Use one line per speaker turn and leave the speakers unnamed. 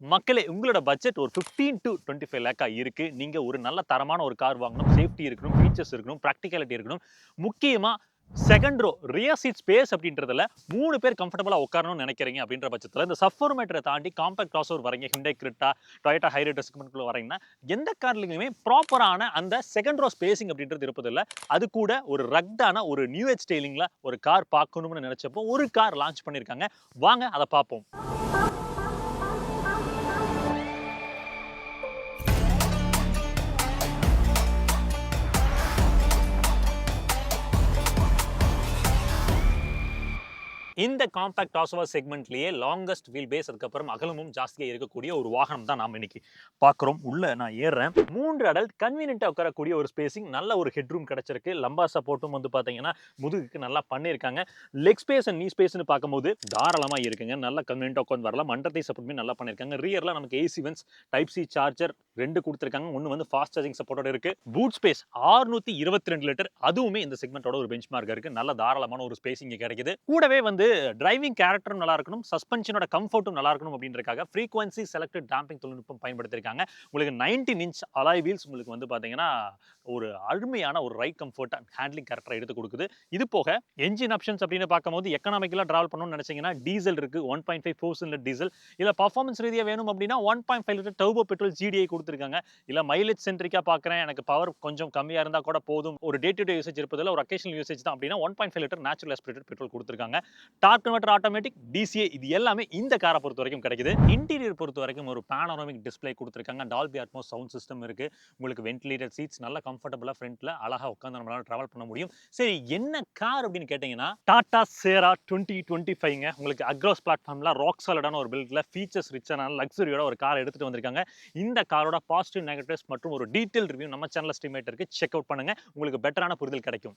மக்களே உங்களோட பட்ஜெட் ஒரு 15 டு டுவெண்ட்டி ஃபைவ் லேக்காக இருக்குது நீங்கள் ஒரு நல்ல தரமான ஒரு கார் வாங்கணும். சேஃப்டி இருக்கணும் ஃபீச்சர்ஸ் இருக்கணும் ப்ராக்டிகாலிட்டி இருக்கணும். முக்கியமாக second row rear seat space அப்படின்றதுல மூணு பேர் கம்ஃபர்டபுளாக உட்காரணும்னு நினைக்கிறீங்க அப்படின்ற பட்சத்தில் இந்த சஃபர்மேட்டரை தாண்டி காம்பேக்ட் கிராஸ் ஓவர் வரீங்க ஹிண்டை கிரிட்டா டொயட்டா ஹைரேட் செக்மெண்ட்குள்ள வரீங்கன்னா எந்த கார்லையுமே ப்ராப்பரான அந்த செகண்ட் ரோ ஸ்பேசிங் அப்படின்றது இருப்பதில்ல. அது கூட ஒரு ரக்டான ஒரு நியூ ஏஜ் ஸ்டைலிங்கில் ஒரு கார் பார்க்கணும்னு நினச்சப்போ ஒரு கார் லான்ச் பண்ணியிருக்காங்க. வாங்க அதை பார்ப்போம். இந்த காம்பேக்ட் டாசோவா செக்மெண்ட்லேயே லாங்கஸ்ட் வீல் பேஸ் அதுக்கப்புறம் அகலமும் ஜாஸ்தியாக இருக்கக்கூடிய ஒரு வாகனம் தான் நாம் இன்னைக்கு பார்க்குறோம். உள்ள நான் ஏறுறேன். மூன்று அடல்ட் கன்வீனியன்ட்டாக உட்காரக்கூடிய ஒரு ஸ்பேசிங் நல்ல ஒரு ஹெட்ரூம் கிடச்சிருக்கு. லம்பா சப்போர்ட்டும் வந்து பார்த்தீங்கன்னா முதுகுக்கு நல்லா பண்ணியிருக்காங்க. லெக் ஸ்பேஸ் அண்ட் நீ ஸ்பேஸ்னு பார்க்கும்போது தாராளமாக இருக்குங்க. நல்லா கன்வீனியன்ட்டாக உட்காந்து வரலாம். மண்டத்தை சப்போர்ட்டுமே நல்லா பண்ணியிருக்காங்க. ரியரில் நமக்கு AC vents type C charger ரெண்டு கொடுத்துருக்காங்க. ஒன்று வந்து ஃபாஸ்ட் சார்ஜிங் சப்போர்ட்டோட இருக்குது பூட் ஸ்பேஸ் ஆறுநூற்றி இருபத்தி ரெண்டு லிட்டர் அதுவுமே இந்த செக்மெண்ட்டோட ஒரு பெஞ்ச் மார்க் இருக்குது நல்ல தாராளமான ஒரு ஸ்பேஸ் இங்கே கிடைக்குது. கூடவே வந்து டிரைவிங் கேரக்டரும் நல்லா இருக்கணும். சஸ்பென்ஷனோட கம்ஃபர்ட்டும் நல்லா இருக்கணும் அப்படின்றக்காக ஃப்ரீக்வன்சி செலக்டட் டேம்பிங் தொழில்நுட்பம் பயன்படுத்தியிருக்காங்க உங்களுக்கு நைன்டீன் இன்ச் அலாய் வீல்ஸ் உங்களுக்கு வந்து பார்த்தீங்கன்னா ஒரு அருமையான ஒரு ரைட் கம்ஃபர்ட் அண்ட் ஹேண்ட்லிங் கேரக்டரை எடுத்து கொடுக்குது. இது போக என்ஜின் ஆப்ஷன்ஸ் அப்படின்னு பார்க்கும்போது எக்கனாமிக்கலாக ட்ராவல் பண்ணணும்னு நினச்சிங்கன்னா டீசல் இருக்குது one point five four cylinder diesel இல்லை பர்ஃபார்மன்ஸ் ரீதியாக வேணும் அப்படின்னா one point five litre turbo petrol GDI கொடுத்துருக்காங்க. இல்லை மைலேஜ் சென்ட்ரிக்காக பார்க்குறேன் எனக்கு பவர் கொஞ்சம் கம்மியாக இருந்தால் கூட போதும். ஒரு டே டு டே யூசேஜ் இருப்பதில் ஒரு அக்கேஷனல் யூசேஜ் தான் அப்படின்னா one point five litre natural aspirated petrol கொடுத்துருக்காங்க. டாப் கன்வெர்டர் ஆட்டோமேட்டிக் டிசிஏ இது எல்லாமே இந்த காரை பொறுத்த வரைக்கும் கிடைக்குது. இன்டீரியர் பொறுத்த வரைக்கும் ஒரு பேனோராமிக் டிஸ்ப்ளே கொடுத்துருக்காங்க. டால்பி அட்மோஸ் சவுண்ட் சிஸ்டம் இருக்கு. உங்களுக்கு வென்டிலேட்டர் சீட்ஸ் நல்லா கம்ஃபர்டபுளாக ஃப்ரண்ட்ல அழகாக உட்காந்து நம்மளால ட்ராவல் பண்ண முடியும். சரி என்ன கார் அப்படின்னு கேட்டிங்கன்னா டாடா சேரா டுவெண்ட்டி டுவெண்ட்டி ஃபைவ்ங்க உங்களுக்கு அக்ரோஸ் பிளாட்ஃபார்மில் ராக் சாலிடான ஒரு பில்டில் ஃபீச்சர்ஸ் ரிச்சான லக்ஸரியோட ஒரு கார் எடுத்துகிட்டு வந்திருக்காங்க. இந்த காரோட பாசிட்டிவ் நெகட்டிவ்ஸ் மற்றும் ஒரு டீட்டெயில் ரிவ்யூ நம்ம சேனல் ஸ்ட்ரீமேட் இருக்கு. செக் அவுட் பண்ணுங்க. உங்களுக்கு பெட்டரான புரிதல் கிடைக்கும்.